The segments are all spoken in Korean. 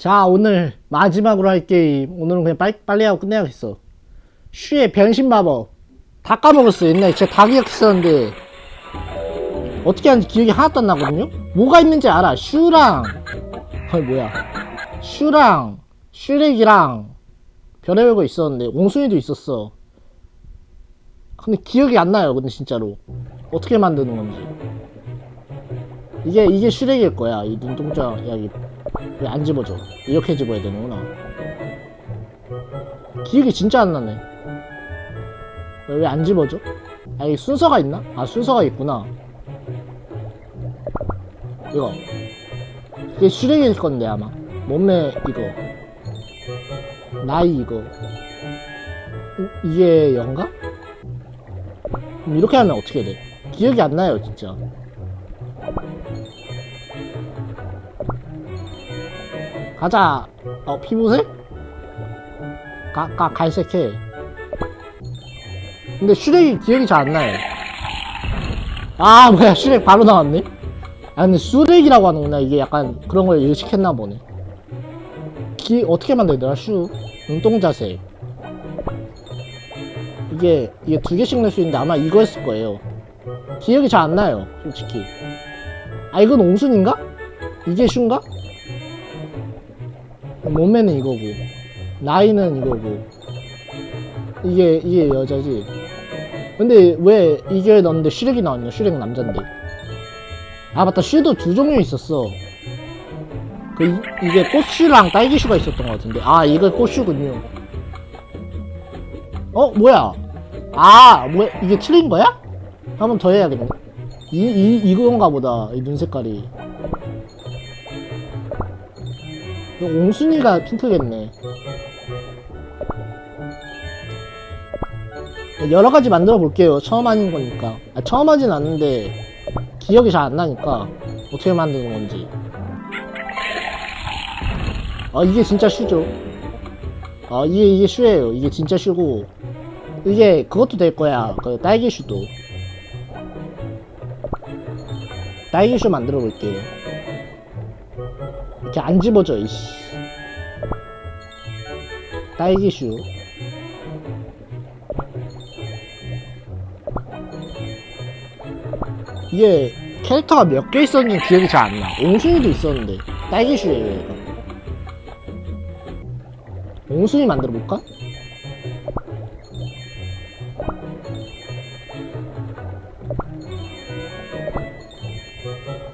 자 오늘 마지막으로 할 게임. 오늘은 그냥 빨리, 빨리 하고 끝내야겠어. 슈의 변신 마법. 다 까먹었어 옛날에 제가 다 기억했었는데. 어떻게 하는지 기억이 하나도 안 나거든요? 뭐가 있는지 알아. 슈랑. 아니 뭐야. 슈랑. 슈렉이랑. 별의별 거 있었는데. 옹순이도 있었어. 근데 기억이 안 나요 근데 진짜로. 어떻게 만드는 건지. 이게 이게 슈렉일 거야. 이 눈동자 왜 안 집어져? 이렇게 집어야 되는구나. 기억이 진짜 안 나네. 왜 안 집어져? 아, 이 순서가 있나? 아, 순서가 있구나. 이거. 이게 슈렉일 건데, 아마. 몸매, 이거. 나이, 이거. 이- 이게? 그럼 이렇게 하면 어떻게 돼? 기억이 안 나요, 진짜. 가자. 어, 피부색? 가, 가, 갈색해. 근데 슈렉이 기억이 잘 안 나요. 아, 뭐야, 슈렉 바로 나왔네? 아, 근데 슈렉이라고 하는구나. 이게 약간 그런 걸 의식했나 보네. 기, 어떻게 만들더라, 슈? 눈동자색. 이게, 이게 두 개씩 낼 수 있는데 아마 이거였을 거예요. 기억이 잘 안 나요, 솔직히. 아, 이건 옹순인가? 이게 슈인가? 몸매는 이거고 나이는 이거고. 이게 이게 여자지. 근데 왜 이게 넣는데 슈렉이 나왔냐 슈렉 남잔데? 아 맞다. 슈도 두 종류 있었어. 그 이, 이게 꽃슈랑 딸기슈가 있었던 것 같은데. 아 이거 꽃슈군요. 어 뭐야? 아 뭐야 이게 틀린 거야? 한 번 더 해야겠네. 이, 이, 이건가 보다 이 눈 색깔이 옹순이가 핑크겠네. 여러 가지 만들어 볼게요. 처음 하는 거니까. 아, 처음 하진 않는데 기억이 잘 안 나니까 어떻게 만드는 건지. 아 이게 진짜 슈죠. 아 이게 이게 슈예요. 이게 진짜 슈고 이게 그것도 될 거야. 그 딸기 슈도. 딸기 슈 만들어 볼게요. 이렇게 안 집어져 이씨 딸기슈 이게 캐릭터가 몇 개 있었는지 기억이 잘 안 나. 옹순이도 있었는데 딸기슈예요 얘가. 옹순이 만들어 볼까?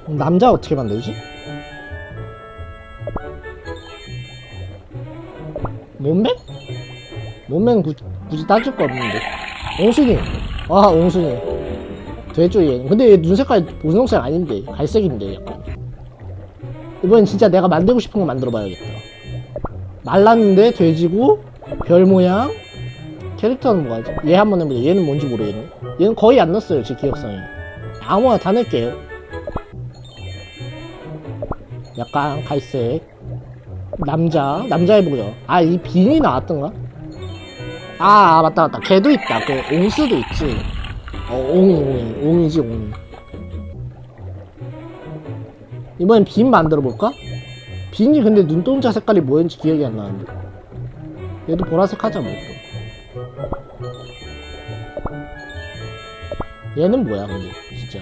남자 어떻게 만들지? 몸매? 몸매는 굳이, 굳이 따질 거 없는데. 옹순이. 아 옹순이. 되죠 얘 근데 얘 눈 색깔 분홍색 아닌데 갈색인데 약간. 이번엔 진짜 내가 만들고 싶은 거 만들어 봐야겠다. 말랐는데 돼지고 별 모양 캐릭터는 뭐가지? 얘 한번 해보자. 얘는 뭔지 모르겠네. 얘는 거의 안 넣었어요 제 기억상에. 아무거나 다 넣을게요. 약간 갈색 남자 남자 해보죠. 아 이 빈이 나왔던가? 아, 아 맞다 맞다. 걔도 있다. 그 옹수도 있지. 어 옹이 옹이 옹이지 옹이 이번엔 빈 만들어 볼까? 빈이 근데 눈동자 색깔이 뭐였는지 기억이 안 나는데. 얘도 보라색 하자 뭐. 얘는 뭐야 근데? 진짜.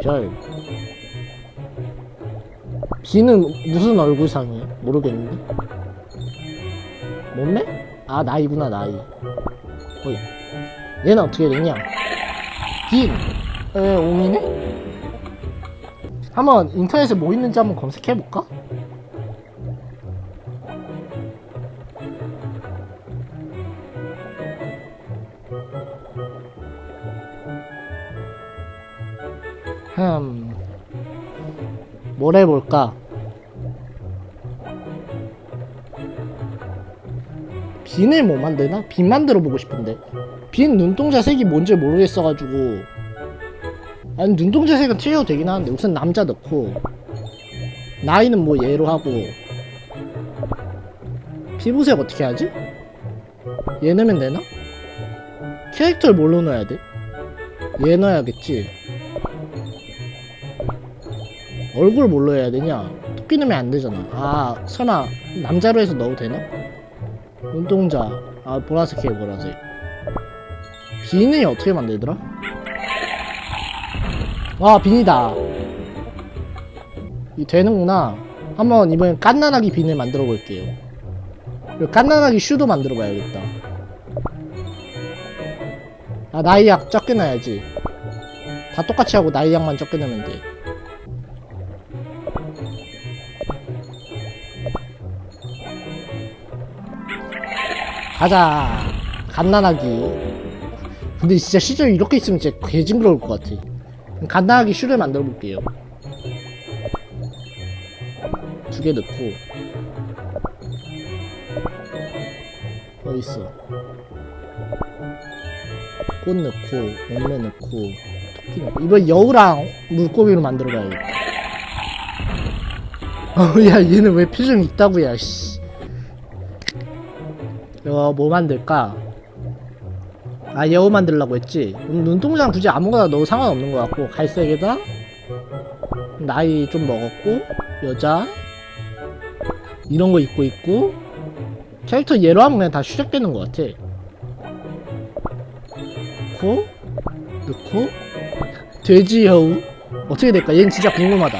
별 비는 무슨 얼굴상이야? 모르겠는데. 몸매? 아 나이구나 나이. 어이. 얘는 어떻게 됐냐? 빈. 에 옹이네? 한번 인터넷에 뭐 있는지 한번 검색해 볼까? 흠. 뭘 해볼까? 빈을 뭐 만드나? 빈 만들어 보고 싶은데 빈 눈동자 색이 뭔지 모르겠어가지고 아니 눈동자 색은 틀려도 되긴 하는데 우선 남자 넣고 나이는 뭐 얘로 하고 피부색 어떻게 하지? 얘 넣으면 되나? 캐릭터를 뭘로 넣어야 돼? 얘 넣어야겠지 얼굴 뭘로 해야 되냐? 토끼 넣으면 안 되잖아. 아, 설마 남자로 해서 넣어도 되나? 눈동자. 아, 보라색 해, 보라색. 비는 어떻게 만들더라? 아, 비니다. 이 되는구나. 한번 이번엔 깐난하기 비늘 만들어 볼게요. 깐난하기 슈도 만들어 봐야겠다. 아, 나이 약 적게 놔야지. 다 똑같이 하고 나이 약만 적게 넣으면 돼. 가자. 갓난하기. 근데 진짜 시절 이렇게 있으면 진짜 개 징그러울 것 같아. 갓난하기 슈를 만들어 볼게요. 두 개 넣고. 어디 있어? 꽃 넣고, 열매 넣고, 토끼 넣고. 이번 여우랑 물고기로 만들어 봐야겠다. 어, 야, 얘는 왜 표정이 있다고, 야, 씨. 이거 뭐 만들까? 아 여우 만들려고 했지? 음, 눈동자는 굳이 아무거나 넣어도 상관없는 것 같고 갈색에다 나이 좀 먹었고 여자 이런 거 입고 있고 캐릭터 얘로 하면 그냥 다 시작되는 것 같아. 넣고 넣고 돼지 여우? 어떻게 될까? 얘는 진짜 궁금하다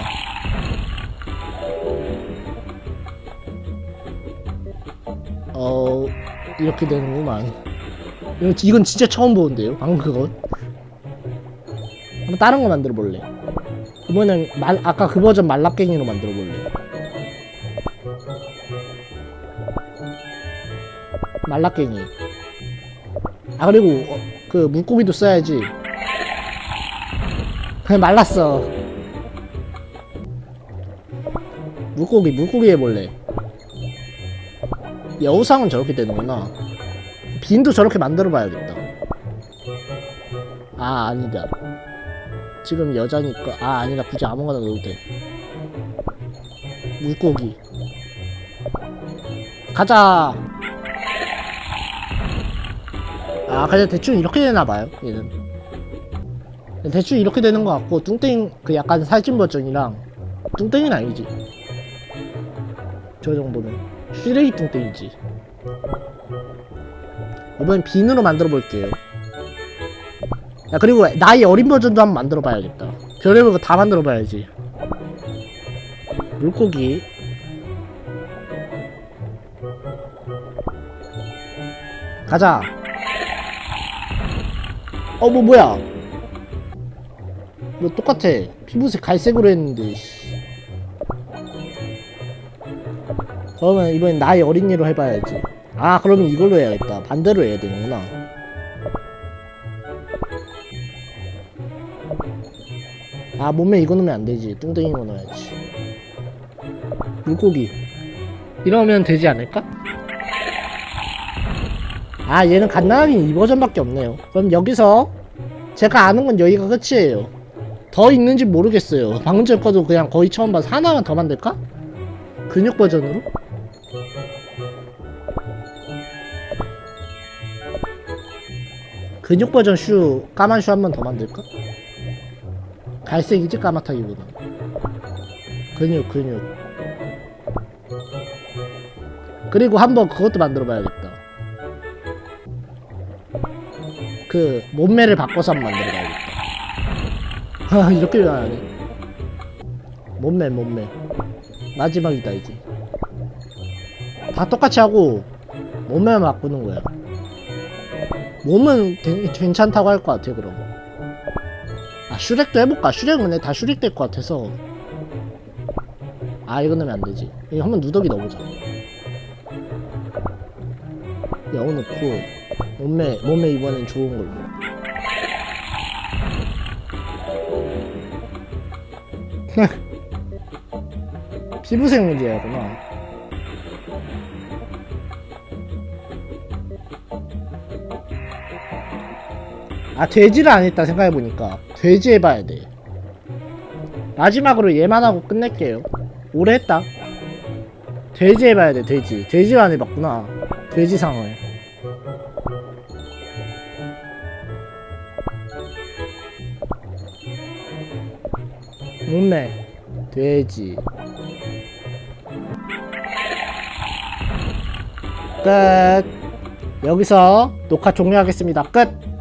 이렇게 되는구만. 이건, 진짜 처음 보는데요? 방금 그건 한번 다른 거 만들어 볼래? 이번엔 말 아까 그 버전 말라깽이로 만들어 볼래? 말라깽이. 아 그리고 어, 그 물고기도 써야지. 그냥 말랐어. 물고기 물고기 해볼래 여우상은 저렇게 되는구나. 빈도 저렇게 만들어 봐야겠다. 아 아니다. 지금 여자니까 아 아니다. 굳이 아무거나 넣어도 돼. 물고기. 가자! 아 그냥 대충 이렇게 되나봐요 얘는. 대충 이렇게 되는 것 같고 뚱땡 그 약간 살찐 버전이랑 뚱땡이는 아니지. 저 정도는 쓰레기 뚱땡이지. 이번엔 빈으로 만들어 볼게요. 야 그리고 나이 어린 버전도 한번 만들어 봐야겠다. 별의별 거다 만들어 봐야지. 물고기. 가자. 어 뭐 뭐야? 뭐 똑같아. 피부색 갈색으로 했는데 그러면 이번엔 나이 어린이로 해봐야지. 아 그러면 이걸로 해야겠다. 반대로 해야 되는구나. 아 몸매 이거 넣으면 안되지. 뚱땡이 거 넣어야지. 물고기. 이러면 되지 않을까? 아 얘는 갓나가긴 이 버전밖에 없네요. 그럼 여기서 제가 아는 건 여기가 끝이에요. 더 있는지 모르겠어요. 방금 전 거도 그냥 거의 처음 봐서 하나만 더 만들까? 근육 버전으로? 근육 버전 슈 까만 슈 한 번 더 만들까? 갈색이지 까맣다기보다. 근육 근육. 그리고 한번 그것도 만들어 봐야겠다. 그 몸매를 바꿔서 한번 만들어 봐야겠다. 아 이렇게 왜안 하네. 몸매 몸매. 마지막이다 이제. 다 똑같이 하고 몸매만 바꾸는 거야 몸은 괜- 괜찮다고 할 것 같아 그럼 아 슈렉도 해볼까? 슈렉은 근데 다 슈렉 될 것 같아서. 아 이거 넣으면 안되지. 이거 한번 누더기 넣어보자. 여우 넣고 몸매 몸매 이번엔 좋은 걸로. 피부색 문제야구나 아 돼지를 안 했다 생각해보니까 돼지 해봐야 돼. 마지막으로 얘만 하고 끝낼게요. 오래 했다. 돼지 해봐야 돼 돼지. 돼지를 안 해봤구나. 돼지 상을 몸매. 돼지. 끝. 여기서 녹화 종료하겠습니다. 끝